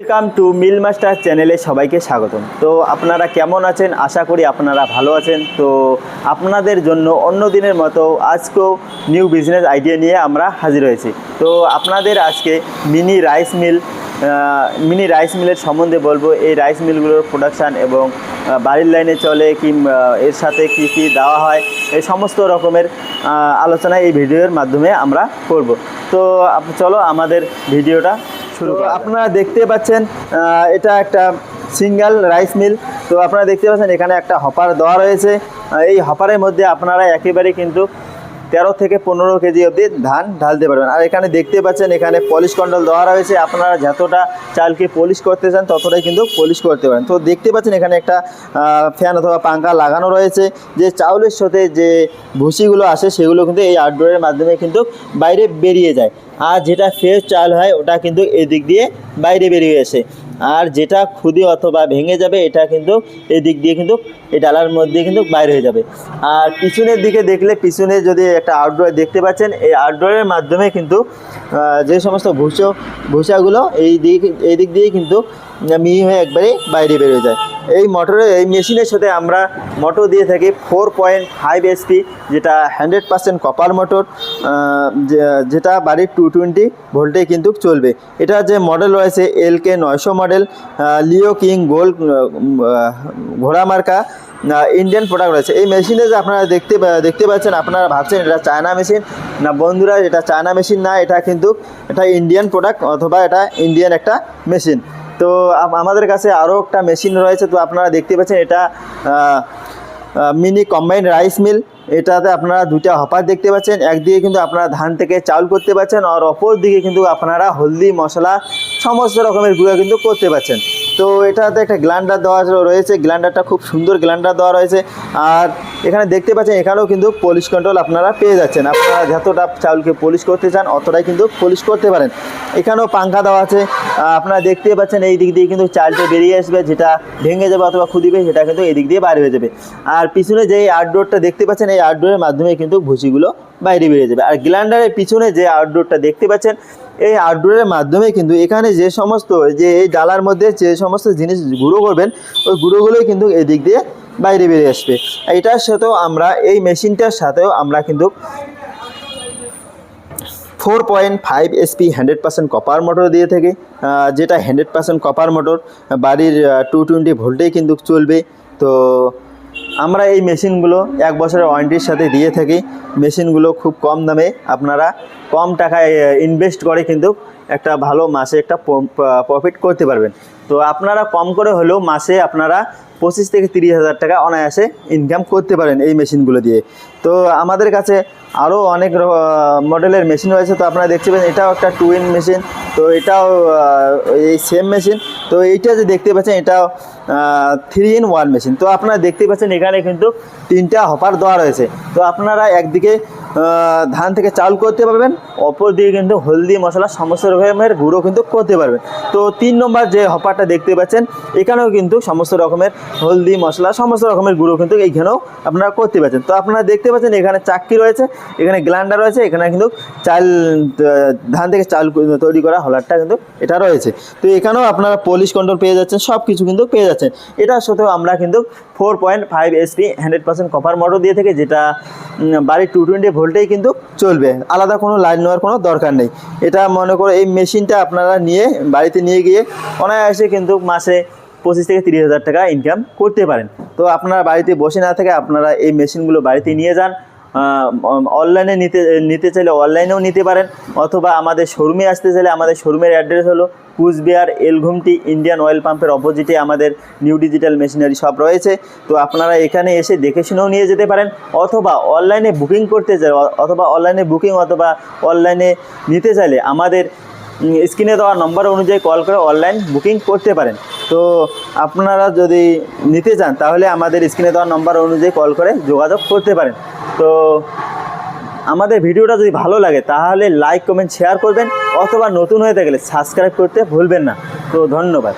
Welcome to mill master চ্যানেলে সবাইকে স্বাগতম। তো আপনারা কেমন আছেন? আশা করি আপনারা ভালো আছেন। তো আপনাদের জন্য অন্য দিনের মতো আজকেও নিউ বিজনেস আইডিয়া নিয়ে আমরা হাজির হয়েছি। তো আপনাদের আজকে mini rice mill mini rice মিলের সম্বন্ধে বলব। এই রাইস মিলগুলোর প্রোডাকশান এবং বাড়ির লাইনে চলে কি এর সাথে কি কি দেওয়া হয়, এই সমস্ত রকমের আলোচনা এই ভিডিওর মাধ্যমে আমরা করব। তো চলো আমাদের ভিডিওটা শুরু আপনারা দেখতে পাচ্ছেন এটা একটা সিঙ্গেল রাইস মিল। তো আপনারা দেখতে পাচ্ছেন, এখানে একটা হপার দেওয়া রয়েছে। এই হপারের মধ্যে আপনারা একেবারে কিন্তু তেরো থেকে পনেরো কেজি অবধি ধান ঢালতে পারবেন। আর এখানে দেখতে পাচ্ছেন, এখানে পলিশ কন্ট্রোল দেওয়া রয়েছে। আপনারা যতটা চালকে পলিশ করতে চান, ততটাই কিন্তু পলিশ করতে পারেন। তো দেখতে পাচ্ছেন, এখানে একটা ফ্যান অথবা পাঙ্খা লাগানো রয়েছে। যে চাউলের সাথে যে ভুসিগুলো আসে, সেগুলো কিন্তু এই আউটডোরের মাধ্যমে কিন্তু বাইরে বেরিয়ে যায়। আর যেটা ফ্রেশ চাল হয়, ওটা কিন্তু এদিক দিয়ে বাইরে বেরিয়ে আসে। আর যেটা খুদি অথবা ভেঙে যাবে, এটা কিন্তু এই দিক দিয়ে কিন্তু এই ডালার মধ্যে কিন্তু বাইরে হয়ে যাবে। আর পিছনের দিকে দেখলে পিছনে যদি একটা আউটডোর দেখতে পাচ্ছেন, এই আউটডোরের মাধ্যমে কিন্তু যে সমস্ত ভুষো ভুষাগুলো এই দিক এই দিক দিয়ে কিন্তু মিহি হয়ে একবারে বাইরে বেরিয়ে যায়। এই মোটরে, এই মেশিনের সাথে আমরা মোটর দিয়ে থাকি ফোর পয়েন্ট ফাইভ এসপি যেটা হান্ড্রেড পার্সেন্ট কপার মোটর যেটা বাড়ির টু টোয়েন্টি ভোল্টে কিন্তু চলবে। এটা যে মডেল রয়েছে এল কে নয়শো মডেল লিও কিং গোল্ড ঘোড়া মার্কা ইন্ডিয়ান প্রোডাক্ট রয়েছে। এই মেশিনে যে আপনারা দেখতে দেখতে পাচ্ছেন, আপনারা ভাবছেন এটা চায়না মেশিন না, বন্ধুরা, এটা চায়না মেশিন না, এটা কিন্তু এটা ইন্ডিয়ান প্রোডাক্ট অথবা এটা ইন্ডিয়ান একটা মেশিন তো আমাদের কাছে আরও একটা মেশিন রয়েছে, তো আপনারা দেখতে পাচ্ছেন এটা মিনি কম্বাইন রাইস মিল এটাতে আপনারা দুটা হপার দেখতে পাচ্ছেন, একদিকে কিন্তু আপনারা ধান থেকে চাউল করতে পারছেন আর অপর দিকে কিন্তু আপনারা হলদি মশলা, সমস্ত রকমের গুঁড়ো কিন্তু করতে পারছেন তো এটাতে একটা গ্ল্যান্ডার দেওয়া রয়েছে। গ্ল্যান্ডারটা খুব সুন্দর গ্ল্যান্ডার দেওয়া রয়েছে। আর এখানে দেখতে পাচ্ছেন, এখানেও কিন্তু পলিশ কন্ট্রোল আপনারা পেয়ে যাচ্ছেন। আপনারা যতটা চাউলকে পলিশ করতে চান, অতটাই কিন্তু পলিশ করতে পারেন। এখানেও পাঙ্খা দেওয়া আছে। আপনারা দেখতে পাচ্ছেন, এই দিক দিয়ে কিন্তু চালটা বেরিয়ে আসবে, যেটা ভেঙে যাবে অথবা খুদিবে, সেটা কিন্তু এই দিক দিয়ে বাইরে হয়ে যাবে। আর পিছনে যে আউটডোরটা দেখতে পাচ্ছেন, এই আউটডোরের মাধ্যমে কিন্তু ভুসিগুলো বাইরে বেরিয়ে যাবে। আর গ্ল্যান্ডারের পিছনে যে আউটডোরটা দেখতে পাচ্ছেন এই আউটডোরের মাধ্যমে কিন্তু এখানে যে সমস্ত যে এই ডালার মধ্যে যে সমস্ত জিনিস গুঁড়ো করবেন, ওই গুঁড়োগুলোই কিন্তু এদিক দিয়ে বাইরে বেরিয়ে আসবে। এটার সাথেও আমরা এই মেশিনটার সাথেও আমরা কিন্তু four point five SP hundred percent copper motor দিয়ে থাকে যেটা হান্ড্রেড পার্সেন্ট কপার মোটর বাড়ির টু টোয়েন্টি ভোল্টেই কিন্তু চলবে। তো আমরা এই মেশিনগুলো এক বছরের ওয়ারেন্টির সাথে দিয়ে থাকি। মেশিনগুলো খুব কম দামে আপনারা কম টাকায় ইনভেস্ট করে কিন্তু একটা ভালো মাসে একটা প্রফিট করতে পারবেন। তো আপনারা কম করে হলেও মাসে আপনারা পঁচিশ থেকে তিরিশ হাজার টাকা অনায়াসে ইনকাম করতে পারেন এই মেশিনগুলো দিয়ে। তো আমাদের কাছে আরও অনেক মডেলের মেশিন রয়েছে। তো আপনারা দেখতে পাচ্ছেন, এটাও একটা টু ইন মেশিন তো এটাও এই সেম মেশিন তো এইটা যে দেখতে পাচ্ছেন, এটাও থ্রি ইন ওয়ান মেশিন তো আপনারা দেখতে পাচ্ছেন, এখানে কিন্তু তিনটা হপার দেওয়া রয়েছে। তো আপনারা একদিকে ধান থেকে চাল করতে পারবেন অপর দিকে কিন্তু হলদি মশলা, সমস্ত রকমের গুঁড়ো কিন্তু করতে পারবেন। তো তিন নম্বর যে হপারটা দেখতে পাচ্ছেন, এখানেও কিন্তু সমস্ত রকমের হলদি মশলা, সমস্ত রকমের গুঁড়ো কিন্তু এইখানেও আপনারা করতে পারছেন। তো আপনারা দেখতে পাচ্ছেন এখানে চাক্কি রয়েছে, এখানে গ্ল্যান্ডার রয়েছে, এখানে কিন্তু চাল ধান থেকে চাল তৈরি করা হলারটা কিন্তু এটা রয়েছে। তো এখানেও আপনারা পলিশ কন্ট্রোল পেয়ে যাচ্ছেন সব কিছু কিন্তু পেয়ে যাচ্ছেন। এটা সত্ত্বেও আমরা কিন্তু four point five SP hundred percent copper motor দিয়ে থেকে যেটা বাড়ির টু টোয়েন্টি ভোল্টেই কিন্তু চলবে। আলাদা কোনো লাইন নেওয়ার কোনো দরকার নেই। এটা মনে করো এই মেশিনটা আপনারা নিয়ে বাড়িতে নিয়ে গিয়ে অনায়াসে কিন্তু মাসে পঁচিশ থেকে তিরিশ হাজার টাকা ইনকাম করতে পারেন। তো আপনারা বাড়িতে বসে না থেকে আপনারা এই মেশিনগুলো বাড়িতে নিয়ে যান। অনলাইনে নিতে নিতে চাইলে অনলাইনেও নিতে পারেন, অথবা আমাদের শোরুমে আসতে চাইলে আমাদের শোরুমের অ্যাড্রেস হলো কুচবিহার এলঘুমটি ইন্ডিয়ান অয়েল পাম্পের অপোজিটে আমাদের নিউ ডিজিটাল মেশিনারি শপ রয়েছে। তো আপনারা এখানে এসে দেখে শুনেও নিয়ে যেতে পারেন, অথবা অনলাইনে বুকিং করতে চাই অথবা অনলাইনে বুকিং অথবা অনলাইনে নিতে চাইলে আমাদের স্ক্রিনে দেওয়া নম্বর অনুযায়ী কল করে অনলাইন বুকিং করতে পারেন। তো আপনারা যদি নিতে চান, তাহলে আমাদের স্ক্রিনে দেওয়া নম্বর অনুযায়ী কল করে যোগাযোগ করতে পারেন। তো আমাদের ভিডিওটা যদি ভালো লাগে, তাহলে লাইক কমেন্ট শেয়ার করবেন, অথবা নতুন হয়ে থাকলে সাবস্ক্রাইব করতে ভুলবেন না। তো ধন্যবাদ।